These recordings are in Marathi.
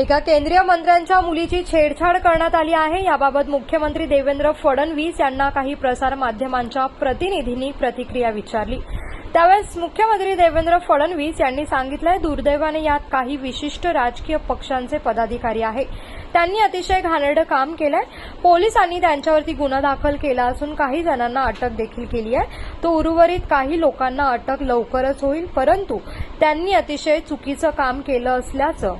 एका केंद्रीय मंत्र्यांच्या मुलीची छेडछाड करण्यात आली आहे. याबाबत मुख्यमंत्री देवेंद्र फडणवीस यांना काही प्रसार माध्यमांच्या प्रतिनिधींनी प्रतिक्रिया विचारली. त्यावेळेस मुख्यमंत्री देवेंद्र फडणवीस यांनी सांगितलंय दुर्दैवाने यात काही विशिष्ट राजकीय पक्षांचे पदाधिकारी आहे त्यांनी अतिशय घाणेरडं काम केलंय. पोलिसांनी त्यांच्यावरती गुन्हा दाखल केला असून काही जणांना अटक देखील केली आहे. तो उर्वरित काही लोकांना अटक लवकरच होईल परंतु त्यांनी अतिशय चुकीचं काम केलं असल्याचं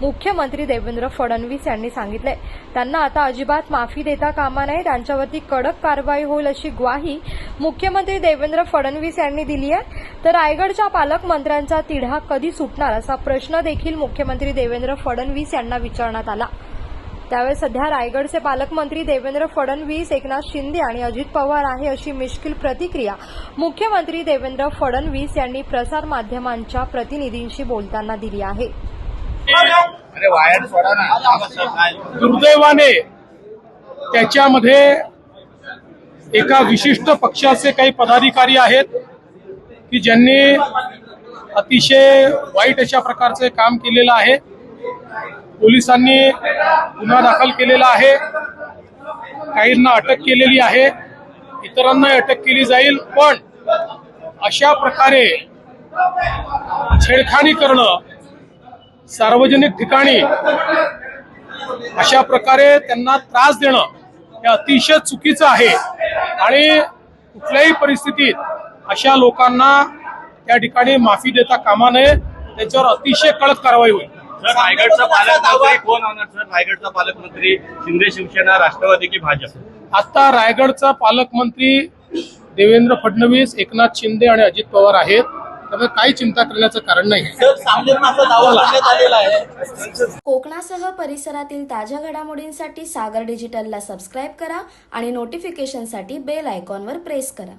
मुख्यमंत्री देवेंद्र फडणवीस यांनी सांगितलंय. त्यांना आता अजिबात माफी देता कामा नये त्यांच्यावरती कडक कारवाई होईल अशी ग्वाही मुख्यमंत्री देवेंद्र फडणवीस यांनी दिली आहे. तर रायगडच्या पालकमंत्र्यांचा तिढा कधी सुटणार असा प्रश्न देखील मुख्यमंत्री देवेंद्र फडणवीस यांना विचारण्यात आला. त्यावेळी सध्या रायगडचे पालकमंत्री देवेंद्र फडणवीस एकनाथ शिंदे आणि अजित पवार आहे अशी मिश्किल प्रतिक्रिया मुख्यमंत्री देवेंद्र फडणवीस यांनी प्रसारमाध्यमांच्या प्रतिनिधींशी बोलताना दिली आहे. दुर्दैवाने त्याच्यामध्ये एका विशिष्ट पक्षाचे काही पदाधिकारी आहेत की ज्यांनी अतिशय वाईट अशा प्रकारचे काम केलेलं आहे. पोलिसांनी गुन्हा दाखल केलेला आहे. काहींना अटक केलेली आहे. इतरांना अटक केली जाईल. पण अशा प्रकारे छेडखानी करणं सार्वजनिक ठिकाणी अशा प्रकारे त्यांना त्रास देणं हे अतिशय चुकीचं आहे. आणि कुठल्याही परिस्थितीत अशा लोकांना त्या ठिकाणी माफी देता कामा नये. त्याच्यावर अतिशय कडक कारवाई होईल. रायगडचा पालकमंत्री कोण होणार? सर रायगडचा पालकमंत्री शिंदे शिवसेना राष्ट्रवादी की भाजप? आता रायगडचा पालकमंत्री देवेंद्र फडणवीस एकनाथ शिंदे आणि अजित पवार आहेत. त्यामुळे काही चिंता करण्याचं कारण नाही. कोकणासह परिसरातील ताज्या घडामोडींसाठी सागर डिजिटलला सबस्क्राईब करा आणि नोटिफिकेशनसाठी बेल आयकॉनवर प्रेस करा.